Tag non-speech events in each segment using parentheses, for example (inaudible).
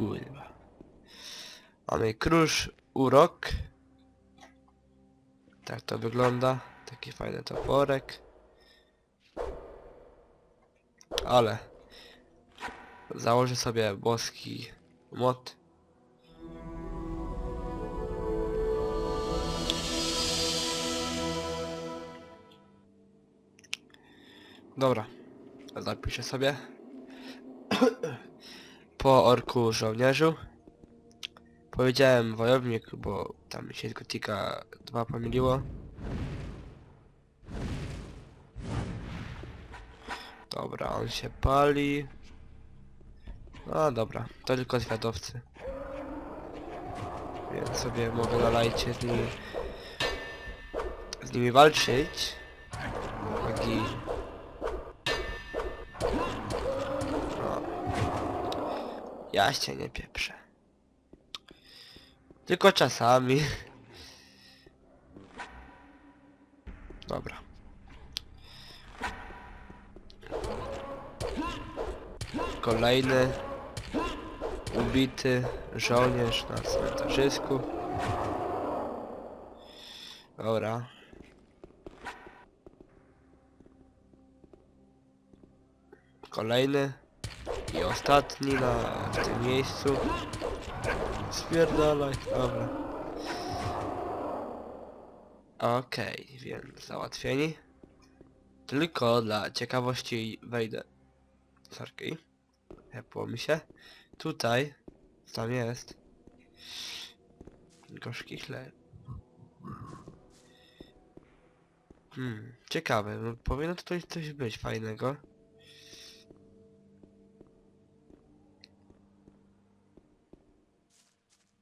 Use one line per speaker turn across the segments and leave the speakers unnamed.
kurwa. Mamy krusz urok. Tak to wygląda. Taki fajny toporek. Ale założę sobie boski młot. Dobra, zapiszę sobie. (clears throat) Po orku żołnierzu. Powiedziałem wojownik, bo tam się tylko tika 2 pomyliło. Dobra, on się pali. No dobra, to tylko zwiadowcy. Więc sobie mogę na lajcie z nimi z nimi walczyć. Ja się nie pieprzę. Tylko czasami. Dobra. Kolejny ubity żołnierz na cmentarzysku. Dobra. Kolejny i ostatni na tym miejscu. Spierdalaj, dobra. Okej, więc załatwieni. Tylko dla ciekawości wejdę. Sorki. Hepło mi się. Tutaj. Tam jest? Gorzki chleb. Hmm, ciekawe. No, powinno tutaj coś być fajnego.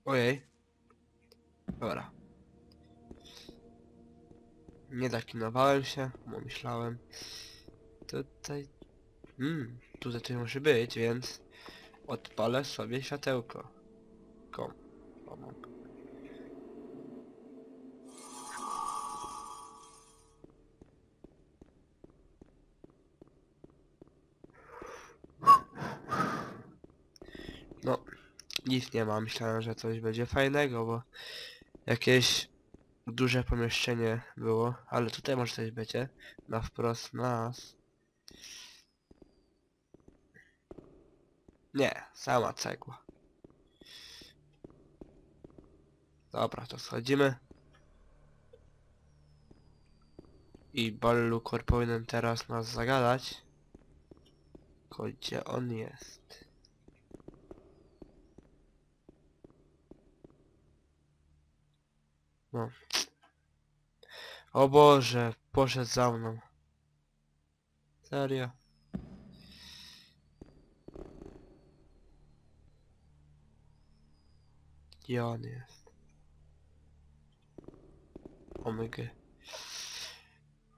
Ojej. Dobra. Nie zaklinowałem się, bo myślałem. Tutaj... Hmm, tutaj coś musi być, więc... Odpalę sobie światełko. Kom. Pomog. No, nic nie ma. Myślałem, że coś będzie fajnego, bo jakieś duże pomieszczenie było, ale tutaj może coś będzie na wprost nas. Nie, sama cegła. Dobra, to schodzimy. I Ballukor powinien teraz nas zagadać. Tylko Gdzie on jest? No. O Boże, poszedł za mną. Serio? Gdzie on jest? Omygy.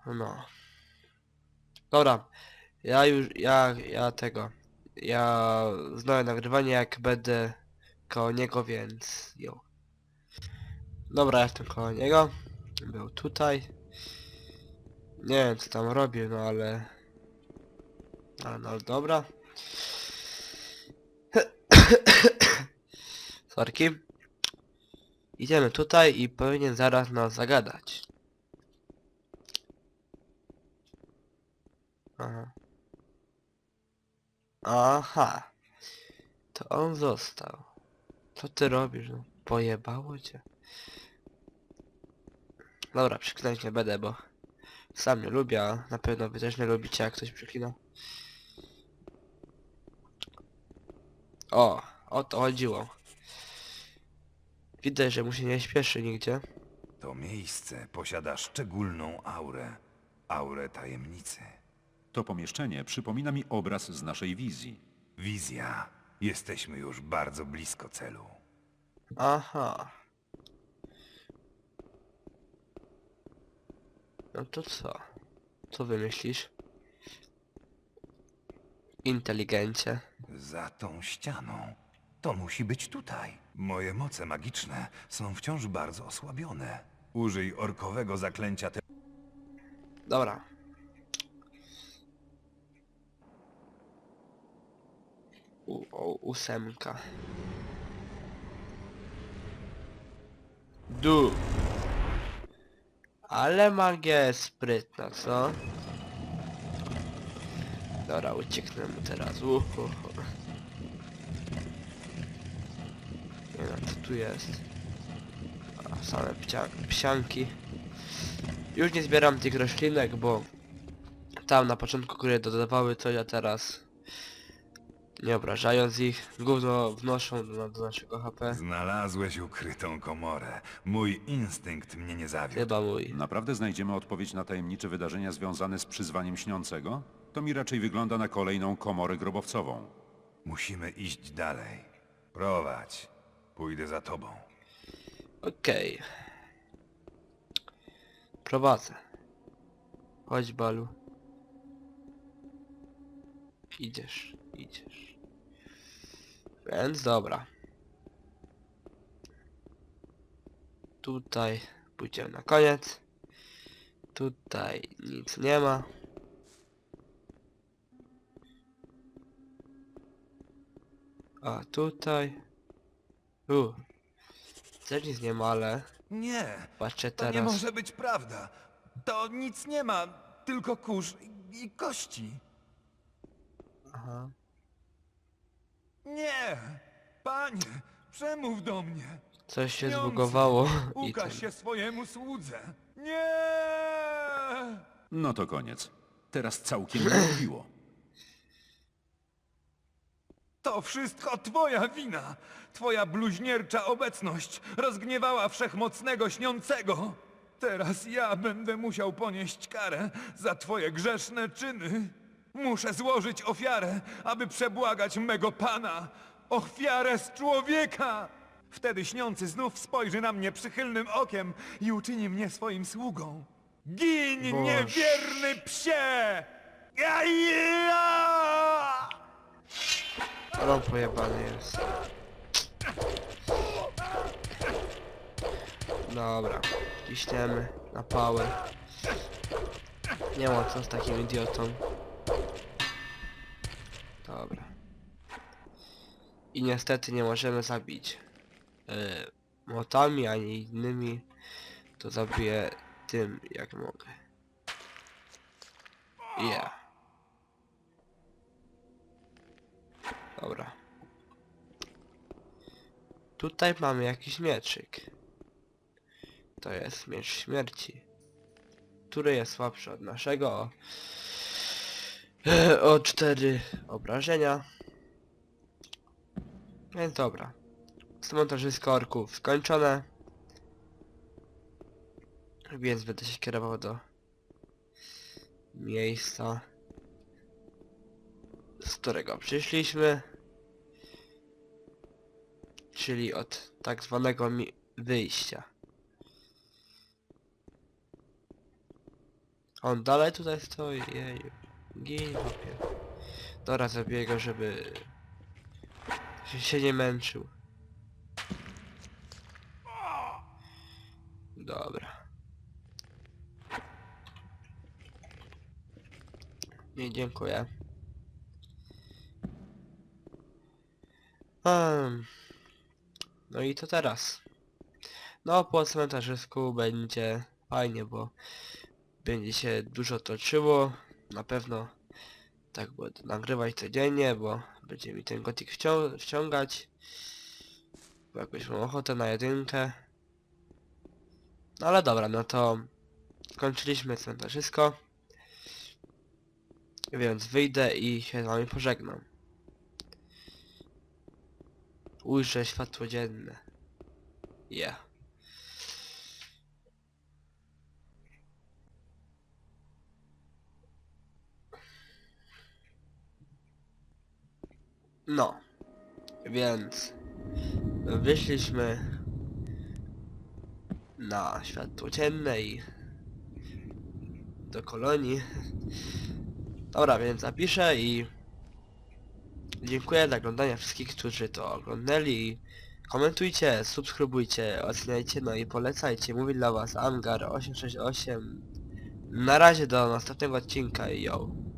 No. Dobra. Ja już, ja, ja tego. Ja znałem nagrywanie jak będę koło niego, więc jo. Dobra, jestem koło niego. Był tutaj. Nie wiem co tam robił, no ale... Ale no dobra. (coughs) Sorki. Idziemy tutaj i powinien zaraz nas zagadać. Aha. Aha. To on został. Co ty robisz? No, pojebało cię. Dobra, przeklinać nie będę, bo sam nie lubię, a na pewno wy też nie lubicie jak ktoś przeklina. O, o to chodziło. Widać, że mu się nie śpieszy nigdzie.
To miejsce posiada szczególną aurę. Aurę tajemnicy.
To pomieszczenie przypomina mi obraz z naszej wizji.
Wizja. Jesteśmy już bardzo blisko celu.
Aha. No to co? Co wymyślisz? Inteligencie.
Za tą ścianą. To musi być tutaj. Moje moce magiczne są wciąż bardzo osłabione. Użyj orkowego zaklęcia te...
Dobra. U, o, ósemka. Du. Ale magia jest sprytna, co? Dobra, ucieknę teraz. Uhu. Nie wiem, co tu jest. A, same psianki. Już nie zbieram tych roślinek, bo tam na początku które dodawały coś, a teraz nie obrażając ich, gówno wnoszą do, do naszego HP.
Znalazłeś ukrytą komorę. Mój instynkt mnie nie zawiódł.
Chyba mój.
Naprawdę znajdziemy odpowiedź na tajemnicze wydarzenia związane z przyzwaniem śniącego? To mi raczej wygląda na kolejną komorę grobowcową.
Musimy iść dalej. Prowadź. Pójdę za tobą.
Okej. Prowadzę. Chodź Balu. Idziesz, idziesz. Więc dobra. Tutaj pójdziemy na koniec. Tutaj nic nie ma. A tutaj... U. Też nic nie ma, ale...
Nie,
Patrzę
to nie może być prawda. To nic nie ma, tylko kurz i, i kości.
Aha.
Nie! Panie, przemów do mnie.
Coś się
Śniący,
zbugowało i ten...
Ukaż się swojemu słudze. Nie!
No to koniec. Teraz całkiem odbiło.
To wszystko twoja wina. Twoja bluźniercza obecność rozgniewała wszechmocnego śniącego. Teraz ja będę musiał ponieść karę za twoje grzeszne czyny. Muszę złożyć ofiarę, aby przebłagać mego pana. Ofiarę z człowieka! Wtedy śniący znów spojrzy na mnie przychylnym okiem i uczyni mnie swoim sługą. Gin,
Boż.
niewierny psie! Ja, ja!
On pojebany jest. Dobra. Ciśniemy na pałę. Nie ma co z takim idiotą. Dobra. I niestety nie możemy zabić yy, młotami ani innymi. To zabiję tym jak mogę. Yeah. Dobra. Tutaj mamy jakiś mieczyk. To jest miecz śmierci. Który jest słabszy od naszego (laughs) o, o 4 obrażenia. Więc dobra. Montażysko orków skończone. Więc będę się kierował do miejsca z którego przyszliśmy. Czyli od tak zwanego mi wyjścia. On dalej tutaj stoi, jeju. Gin, hopie. Dobra, zabiję go, żeby się nie męczył. Dobra. Nie, dziękuję. Um, no i to teraz. No po cmentarzysku będzie fajnie, bo będzie się dużo toczyło. Na pewno tak będę nagrywać codziennie, bo będzie mi ten gotik wcią wciągać. Bo jakoś mam ochotę na jedynkę. No ale dobra, no to skończyliśmy cmentarzysko. Więc wyjdę i się z wami pożegnam. Ujrzę światło dzienne. Yeah. No. Więc wyszliśmy na światło dzienne i do kolonii. Dobra, więc zapiszę i dziękuję za oglądanie wszystkich, którzy to oglądali. Komentujcie, subskrybujcie, oceniajcie, no i polecajcie. Mówi dla was Amgar868. Na razie do następnego odcinka i yo.